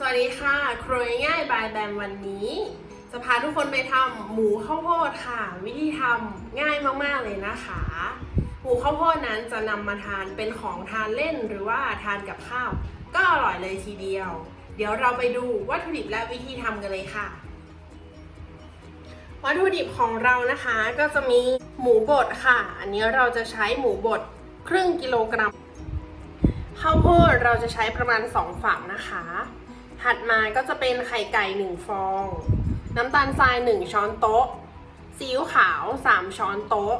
สวัสดีค่ะ ครัวง่ายบายแบมวันนี้ จะพาทุกคนไปทำหมูข้าวโพดค่ะ วิธีทำง่ายมากๆเลยนะคะ หมูข้าวโพดนั้นจะนำมาทานเป็นของทานเล่นหรือว่าทานกับข้าว ก็อร่อยเลยทีเดียว เดี๋ยวเราไปดูวัตถุดิบและวิธีทำกันเลยค่ะวัตถุดิบของเรานะคะก็จะมีหมูบดค่ะ อันนี้เราจะใช้หมูบดครึ่งกิโลกรัมข้าวโพดเราจะใช้ประมาณ 2 ฝักนะคะ ถัดมาก็จะเป็นไข่ไก่ 1 ฟอง น้ำตาลทราย 1 ช้อนโต๊ะ ซีอิ๊วขาว 3 ช้อนโต๊ะ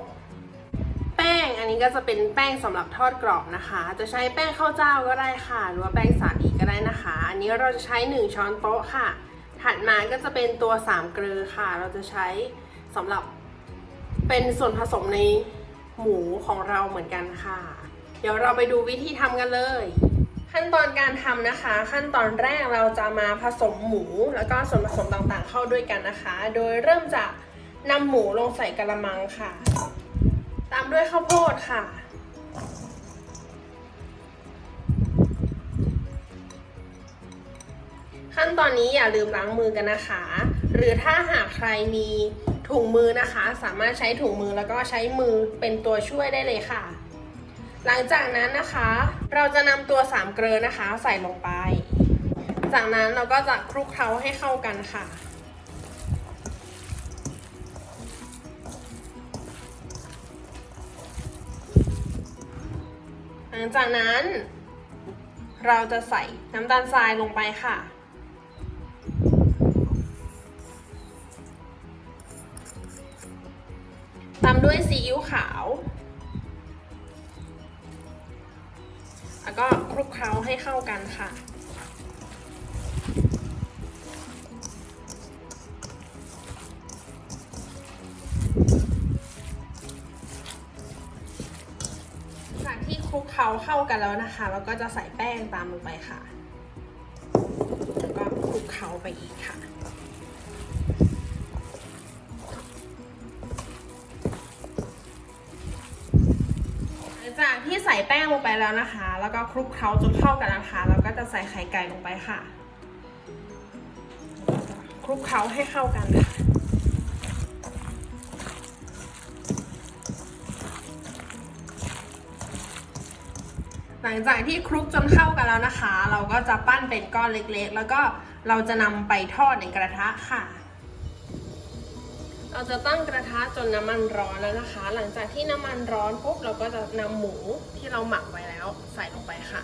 แป้งอันนี้ก็จะเป็นแป้งสำหรับทอดกรอบนะคะ จะใช้แป้งข้าวเจ้าก็ได้ค่ะ หรือว่าแป้งสาลีก็ได้นะคะ อันนี้เราจะใช้ 1 ช้อนโต๊ะค่ะ ถัดมาก็จะเป็นตัว 3 เกลือค่ะ เราจะใช้สำหรับเป็นส่วนผสมในหมูของเราเหมือนกันค่ะ เดี๋ยวเราไปดูวิธีทำกันเลย ขั้นตอนการทำนะคะ ขั้นตอนแรกเราจะมาผสมหมูแล้วก็ส่วนผสมต่างๆ เข้าด้วยกันนะคะ โดยเริ่มจากนำหมูลงใส่กระมังค่ะ ตามด้วยข้าวโพดค่ะ ขั้นตอนนี้อย่าลืมล้างมือกันนะคะ หรือถ้าหากใครมีถุงมือนะคะ สามารถใช้ถุงมือแล้วก็ใช้มือเป็นตัวช่วยได้เลยค่ะ หลังจากนั้นนะคะ เราจะนำตัวสามเกลือนะคะใส่ลงไป จากนั้นเราก็จะคลุกเคล้าให้เข้ากันค่ะหลังจากนั้น เราจะใส่น้ำตาลทรายลงไปค่ะตามด้วยซีอิ๊วขาว แล้วก็คลุกเคล้าให้เข้ากันค่ะ จากที่คลุกเคล้าเข้ากันแล้วนะคะ เราก็จะใส่แป้งตามลงไปค่ะ แล้วก็คลุกเคล้าไปอีกค่ะจากที่ใส่แป้งลงไปแล้วนะคะ แล้วก็คลุกเคล้าจนเข้ากันนะคะ แล้วก็จะใส่ไข่ไก่ลงไปค่ะ คลุกเคล้าให้เข้ากันค่ะหลังจากที่คลุกจนเข้ากันแล้วนะคะ เราก็จะปั้นเป็นก้อนเล็กๆ แล้วก็เราจะนำไปทอดในกระทะค่ะ เราจะตั้งกระทะจนน้ำมันร้อนแล้วนะคะ หลังจากที่น้ำมันร้อนปุ๊บเราก็จะนำหมูที่เราหมักไว้แล้วใส่ลงไปค่ะ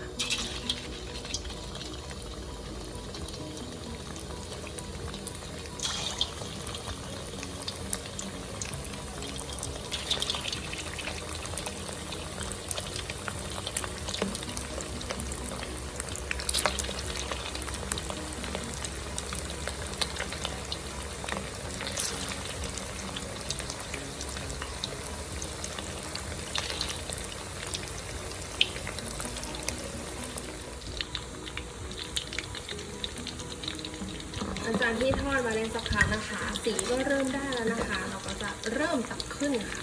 งจากที่ทอดมาได้สักพักนะคะ สีก็เริ่มได้แล้วนะคะ เราก็จะเริ่มตักขึ้นค่ะ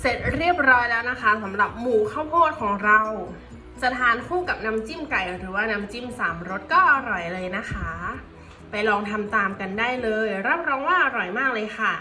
เสร็จเรียบร้อยแล้วนะคะสำหรับหมูข้าวโพดของเรา จะทานคู่กับน้ำจิ้มไก่หรือว่าน้ำจิ้มสามรสก็อร่อยเลยนะคะ ไปลองทำตามกันได้เลย รับรองว่าอร่อยมากเลยค่ะ